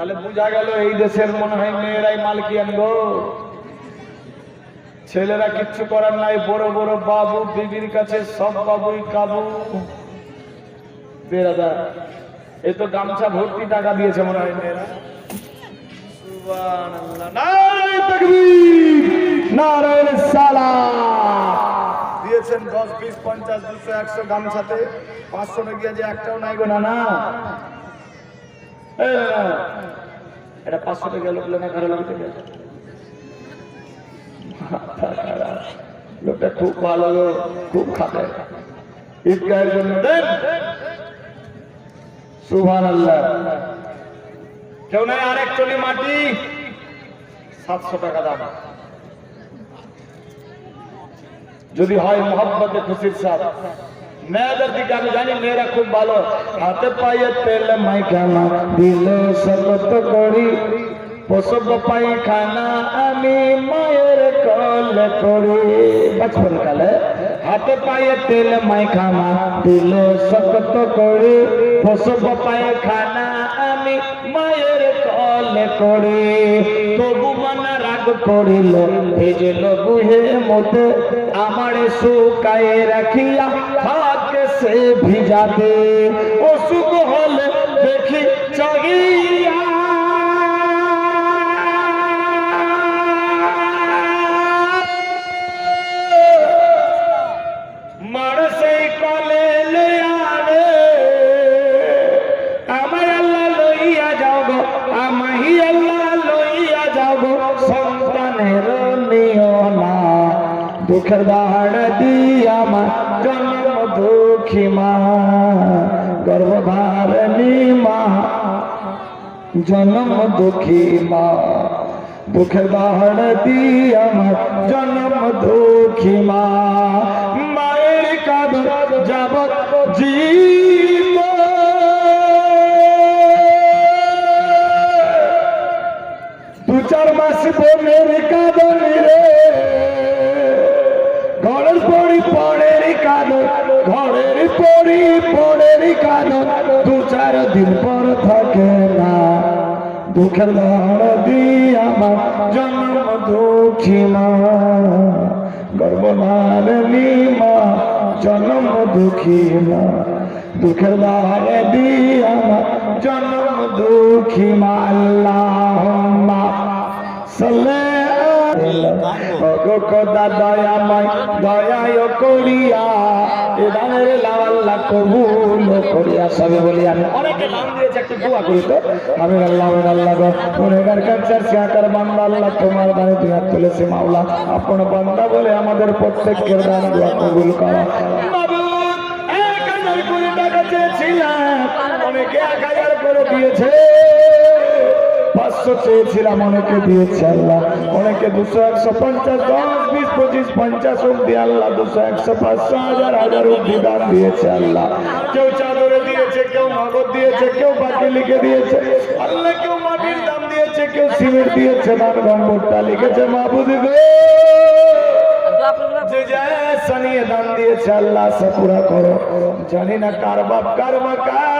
তাহলে বোঝা গেল এই দেশের মনে হয় মেয়েরাই মালকিয়ান গো। ছেলেরা কিচ্ছু করার নাই, বড় বড় বাবু, বিবির কাছে সব বাবুই কাবু। বেরাদা, এ তো গামছা ভর্তি টাকা দিয়েছে মনে হয় মেয়েরা। দিয়েছেন দশ পঞ্চাশ, দুশো, একশো গামছাতে। পাঁচশো যে একটাও নাই গো না। এটা পাঁচশো টাকা না খারাপ লাগতে গেছে? লোকটা খুব ভালো লোক, খুব ঈদগাহের জন্য দেন। সুভান আল্লাহ কেউ নাই আর এক টলি মাটি? সাতশো টাকা দাম। যদি হয় মোহাম্মতে খুশির সাথ মেয়েদের দিকে আমি জানি মেয়েরা খুব ভালো। হাতে পায়ে তেল মাইখানা দিল সবত করি প্রসব পায়খানা আমি মায়ের কলে করি। বচপন কালে হাতে পায়ে তেল মাইখানা দিল সবত করি প্রসব পায়খানা আমি মায়ের কলে করি। তবু মনে রাগ করিল মতে আমার শুকায় রাখিয়া সে ভিজাতে অসুখ হলে দেখি চাগিয়া গর্ভধারণী মা, জন্ম দুঃখী মা, দুঃখের দাহাড় দিয়া মা জন্ম দুঃখী মা। মায়ের কাদ যাবত জীব। দু চার মাস বোনের কাঁদনি রে। ঘরের পরি পরের কাঁদন, ঘরের পরি পরের কাঁদন দু চার দিন পর থাকে না। দুঃখের লহর দিয়ে আমার জন্ম দুঃখী মা। গর্বধারণী মা, জন্ম দুঃখী মা। দুঃখের লহর দিয়ে আমার জন্ম দুঃখী মা। আল্লাহ দয়াময়, দয়ায় করিয়া এ দানের লাওয়াল্লা কবুল করিয়া সবে বলি আমি। অনেকে নাম দিয়েছে, একটু দোয়া করি তো। আমি আল্লাহ আল্লাহ কাঞ্চার বান্দা, আল্লাহ তোমার তুলেছে মাওলা। বান্দা বলে আমাদের প্রত্যেকের দান কবুল করা। পাঁচশো চেয়েছিলাম, অনেকে দিয়েছে আল্লাহ। অনেকে দুশো, একশো পঞ্চাশ, দশ পঁচিশ, পঞ্চাশ অব্দি আল্লাহ দুশো, একশো, পাঁচশো, হাজার হাজার অব্দি দান দিয়েছে আল্লাহ। কেউ চাদরে দিয়েছে, কেউ নগদ দিয়েছে, কেউ বাকি লিখে দিয়েছে, আল্লাহ কেউ মাটির দাম দিয়েছে, কেউ সিমেন্ট দিয়েছে দান নম্বরটা লিখেছে মাহবুদি যে যা দান দিয়েছে আল্লাহ, সে পুরা করো। জানি না কার বাপ, কার মা, কার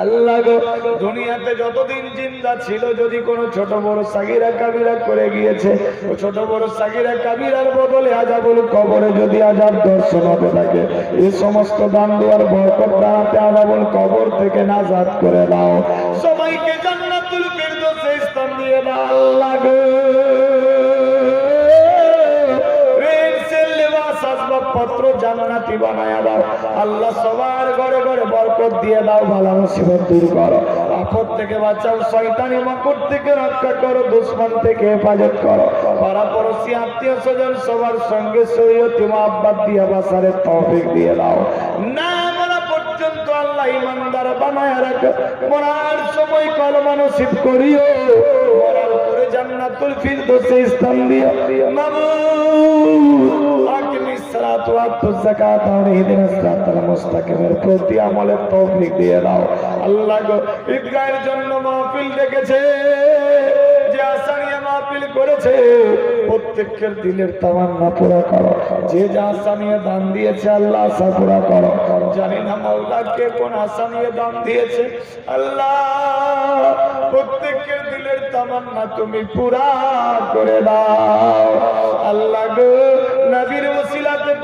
আল্লাহ দুনিয়াতে যতদিন ছিল, যদি কোনো ছোট বড় কাবিরা করে গিয়েছে ছোট বড় কাবিরার বদলে যদি থাকে সমস্ত দান কবর থেকে নাজাত করে দাও। সবাইকে জান্নাতুল ফিরদৌসে স্থান দিয়ে দাও, আল্লাহ গো। জান্নাতি বানায়া দাও আল্লাহ সবার ঘরে ঘরে বরকত দিয়ে দাও, ভালো মুসিবত দূর করো। আপদ থেকে বাঁচাও, শয়তানি মাকড় থেকে রক্ষা করো, দুশ্মন থেকে হেফাজত করো। পাড়া পড়োশি, আত্মীয় স্বজন সবার সঙ্গে শরীয়তি মহাব্বাত দিয়ে বাসারের তৌফিক দিয়ে দাও। না পর্যন্ত আল্লাহ ইমানদার বানায় রাখো। মরার সময় কলমা নসিব করিও। মরার পরে জান্নাতুল ফিরদৌসে স্থান দিও। আকিমিস প্রত্যেকের দিলের তামান্না পুরা করো। যে যা আসানিয়া দান দিয়েছে, আল্লাহ আশা পুরা করো। জানি না মাওলা কে কোন আসানিয়া দান দিয়েছে। আল্লাহ, প্রত্যেকের দিলের তামান্না তুমি পুরা করে দাও। আল্লাহ নবীর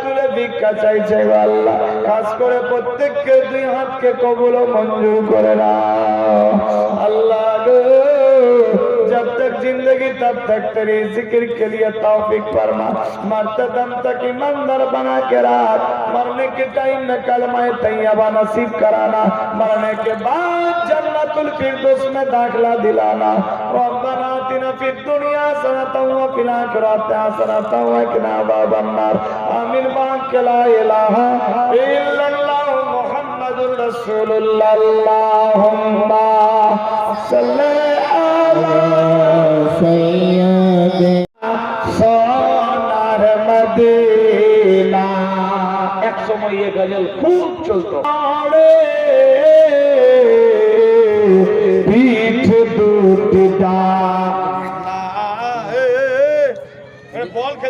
তুলে ভিক্ষা চাইছে আল্লাহ। কাজ করে প্রত্যেককে দুই হাতকে কবুল মঞ্জুর করে না আল্লাহ جب تک زندگی تب تک تیری ذکر کے لیے توفیق فرما مرتے دم تک ایماندار بنا کے رات مرنے کے ٹائم میں کلمہ طیبہ نصیب کرانا مرنے کے بعد جنت الفردوس میں داخلہ دلانا ربنا آتنا فی الدنیا سنتا ہوا فی الاخرات سنتا ہوا کنا باب النار۔ آمین بانک لا الہ الا اللہ محمد رسول اللہ۔ اللہم صلی اللہ سید سونار مدینہ ایک سمو یہ گجل خوب چلتا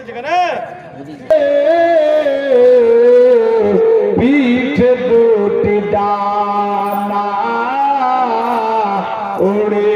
কেন পিঠ দুটি ডানা উড়ে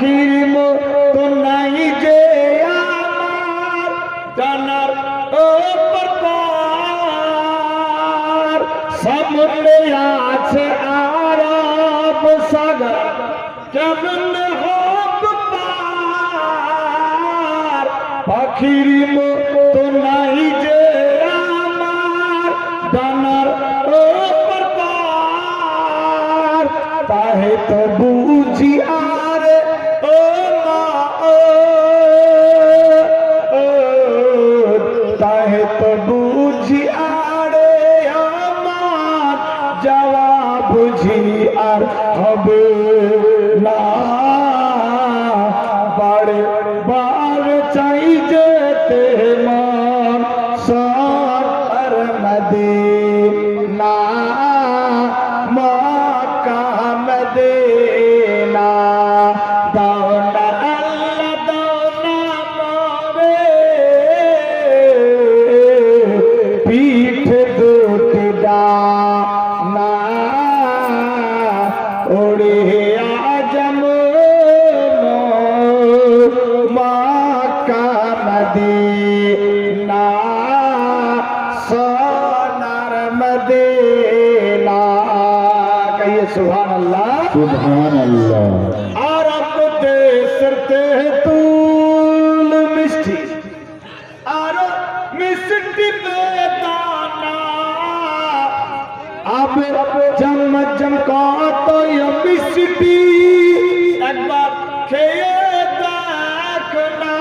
পাখির মতো নাই যে আমার জানার ওপর পার সামনে আছে আরব সাগর, কেমন হাত পার পাখির মতো নাই যে আমার ডানার ওপর পার তাহে তো کرتے ہیں پول مشٹی آرو مشٹی بیتانا آپ اب جم جم کا تو یہ مشٹی اکبر کھئے دیکھنا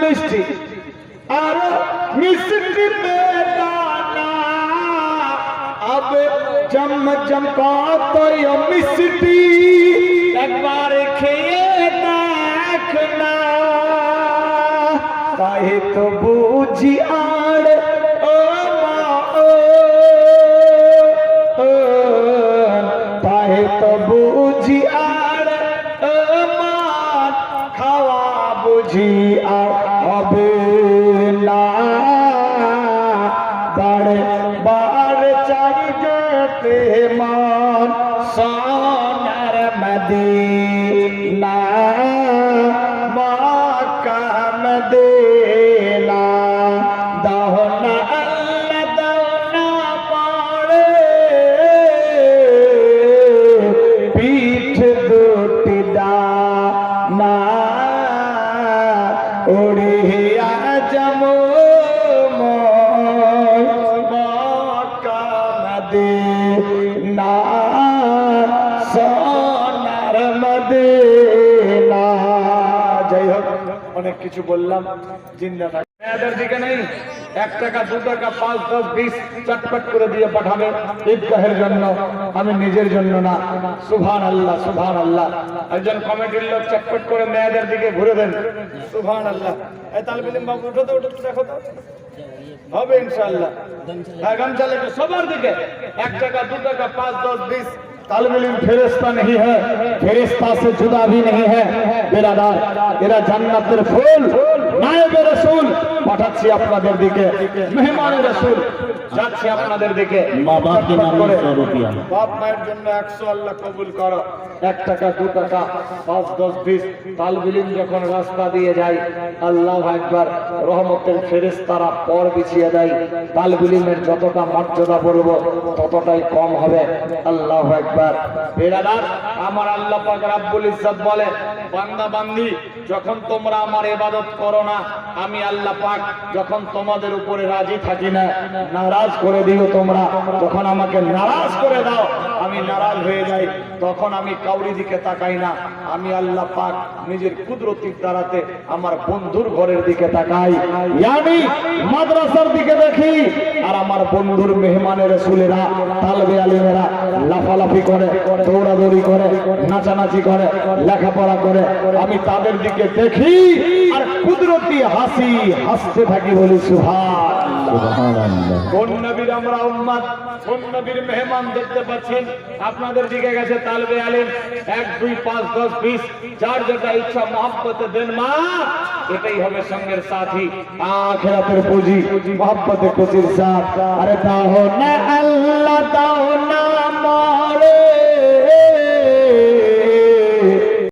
مشٹی آرو مشٹی بیتانا آپ جم جم کا تو یہ مشٹی একবার খেয়ে দেখনা কাহে তো বুঝি আর ও মা ও। ও, তো বুঝি আর ও মা খাওয়া বুঝি আর হবে। কিছু বললাম, জিন্দা থাক। মেয়েদের দিকে নেই, এক টাকা, দু টাকা, পাঁচ, দশ, বিশ, চটপট করে দিয়ে পাঠাবে ঈদগাহের জন্য। আমি নিজের জন্য না। সুভান আল্লাহ সুভান আল্লাহ একজন কমিটির লোক চটপট করে মেয়েদের দিকে ঘুরে দেন। সুভান আল্লাহ এই তালবিলিম বাবু উঠো তো উঠো তো দেখো তো। হবে ইনশাআল্লাহ। হ্যাঁ গামছা সবার দিকে। এক টাকা, দু টাকা, পাঁচ, দশ, বিশ طالب علم فیرستہ نہیں ہے فیرستہ سے جدا بھی نہیں ہے بیرادار এরা نائب رسول নায়েবে রাসূল اپنا دردی کے مہمان رسول যাচ্ছি আপনাদের দেখে মা বাপকে মানুষ রুপিয়া বাপ মায়ের জন্য 100 আল্লাহ কবুল করো। 1 টাকা 2 টাকা 5 10 20 তালবিলিন যখন রাস্তা দিয়ে যায় আল্লাহ একবার রহমতের ফেরেশতারা পর বিছিয়ে দেয়। তালবিলিনের যতটা মর্যাদা বলব ততটাই কম হবে। আল্লাহ একবার বেড়াদার আমার আল্লাহ পাক রাব্বুল ইজ্জত বলে বান্দা বান্দি যখন তোমরা আমার ইবাদত করো না আমি আল্লাহ পাক যখন তোমাদের উপরে রাজি থাকি না নারা নারাজ করে দিও তোমরা। যখন আমাকে নারাজ করে দাও, আমি নারাজ হয়ে যাই। তখন আমি কাউরি দিকে তাকাই না। আমি আল্লাহ পাক নিজের কুদরতির দ্বারাতে আমার বন্ধুর ঘরের দিকে তাকাই। আমি মাদ্রাসার দিকে দেখি, আর আমার বন্ধুর মেহমানের সুলেরা তালবে আলিমেরা লাফালাফি করে, দৌড়াদৌড়ি করে, নাচানাচি করে, লেখাপড়া করে। আমি তাদের দিকে দেখি, আর কুদরতি হাসি, হাসতে থাকি বলি সুহার কোন নবীর আমরা উম্মাদ কোন নবীর মেহমান দেখতে পাচ্ছেন? আপনাদের দিকে গেছে তালবে আলিম। এক দুই পাঁচ দশ বিশ। যার যেটা ইচ্ছা মহাব্বতে দেন মা এটাই হবে সঙ্গের সাথী। আখেরাতের পুঁজি মহাব্বতে খুশির সাথ। আরে না তাও